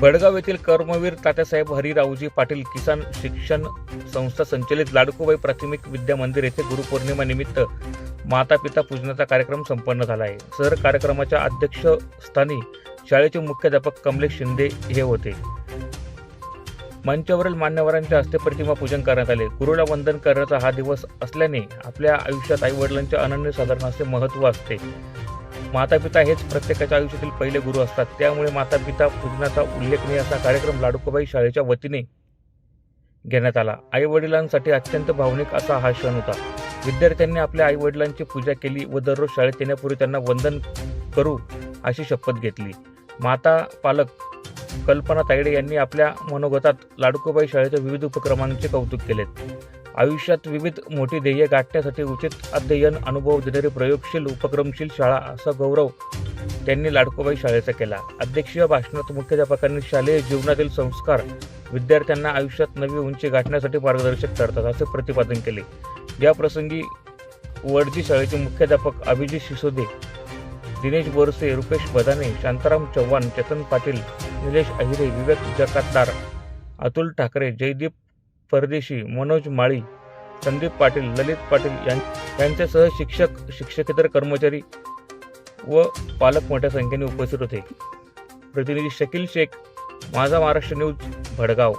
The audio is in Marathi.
भडगाव येथील कर्मवीर तात्यासाहेब हरिरावजी पाटील किसान शिक्षण संस्था संचलित लाडकोबाई प्राथमिक विद्या मंदिर येथे गुरुपौर्णिमा निमित्त माता पिता पूजनाचा कार्यक्रम संपन्न झाला आहे. सर कार्यक्रमाच्या अध्यक्षस्थानी शाळेचे मुख्याध्यापक कमलेश शिंदे हे होते. मंचावरील मान्यवरांच्या हस्ते प्रतिमा पूजन करण्यात आले. गुरुला वंदन करण्याचा हा दिवस असल्याने आपल्या आयुष्यात आई वडिलांच्या अनन्यसाधारण महत्त्व असते. माता पिता हेच प्रत्येकाच्या आयुष्यातील पहिले गुरु असतात. त्यामुळे माता पिता पूजनाचा उल्लेखनीय असा कार्यक्रम लाडकोबाई शाळेच्या वतीने घेण्यात आला. आई वडिलांसाठी अत्यंत भावनिक असा हा क्षण होता. विद्यार्थ्यांनी आपल्या आई वडिलांची पूजा केली व दररोज शाळेत येण्यापूर्वी त्यांना वंदन करू अशी शपथ घेतली. माता पालक कल्पना तायडे यांनी आपल्या मनोगतात लाडकोबाई शाळेच्या विविध उपक्रमांचे कौतुक केलेत आयुष्यात विविध मोठी ध्येय गाठण्यासाठी उचित अध्ययन अनुभव देणारी प्रयोगशील उपक्रमशील शाळा असा गौरव त्यांनी लाडकोबाई शाळेचा केला. अध्यक्षीय भाषणात मुख्याध्यापकांनी शालेय जीवनातील संस्कार विद्यार्थ्यांना आयुष्यात नवी उंची गाठण्यासाठी मार्गदर्शक ठरतात असे प्रतिपादन केले. या प्रसंगी वडजी शाळेचे मुख्याध्यापक अभिजित सिसोदे दिनेश बोरसे रुपेश बदाने शांताराम चव्हाण चेतन पाटील निलेश अहिरे विवेक जकातदार अतुल ठाकरे जयदीप परदेशी मनोज माळी संदीप पाटील ललित पाटील यां- यांच्यासह शिक्षक शिक्षकेतर कर्मचारी व पालक मोठ्या संख्येने उपस्थित होते. प्रतिनिधी शकील शेख माझा महाराष्ट्र न्यूज भडगाव.